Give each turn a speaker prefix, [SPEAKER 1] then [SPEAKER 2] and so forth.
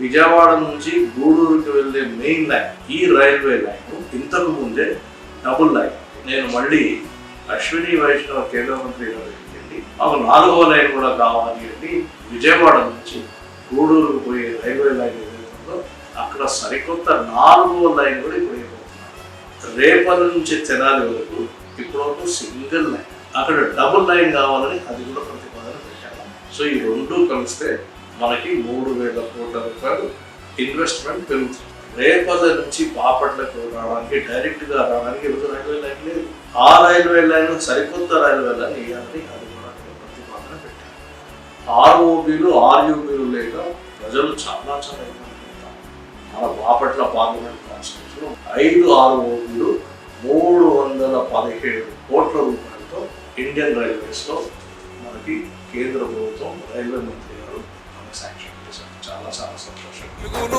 [SPEAKER 1] విజయవాడ నుంచి గూడూరుకి వెళ్ళే మెయిన్ లైన్ ఈ రైల్వే లైన్ ఇంతకు ముందే డబుల్ లైన్. నేను మళ్ళీ అశ్విని వైష్ణవ కేంద్ర మంత్రి గారికి వెళ్ళి మాకు నాలుగో లైన్ కూడా కావాలి అని విజయవాడ నుంచి గూడూరుకు పోయే రైల్వే లైన్ ఏదైతే అక్కడ సరికొత్త నాలుగో లైన్ కూడా ఇప్పుడు వేయబోతున్నారు రేపటి నుంచి తెనాలి వరకు ఇప్పుడు సింగిల్ లైన్. అక్కడ డబుల్ లైన్ కావాలని అది కూడా ప్రతిపాదన పెట్టాము సో ఈ రెండు కలిస్తే మనకి మూడు వేల కోట్ల రూపాయలు ఇన్వెస్ట్మెంట్ పెరుగుతుంది. రేపటి నుంచి బాపట్లకు రావడానికి డైరెక్ట్గా రావడానికి ఈరోజు రైల్వే లైన్ లేదు. ఆ రైల్వే లైన్ సరికొత్త రైల్వే లైన్ వేయాలని అది కూడా ప్రతిపాదన పెట్టారు. ఆర్ఓబీలు ఆర్యూబీలు లేక ప్రజలు చాలా చాలా ఇబ్బంది మన బాపట్ల పార్లమెంట్ కాన్స్టిట్యూషన్ ఐదు ఆర్ఓబీలు మూడు వందల పదిహేడు కోట్ల రూపాయలతో ఇండియన్ రైల్వేస్లో మనకి కేంద్ర ప్రభుత్వం రైల్వే మంత్రి గారు శాంక్షన్ చేశారు చాలా చాలా సంతోషం
[SPEAKER 2] తెలుగును పంచ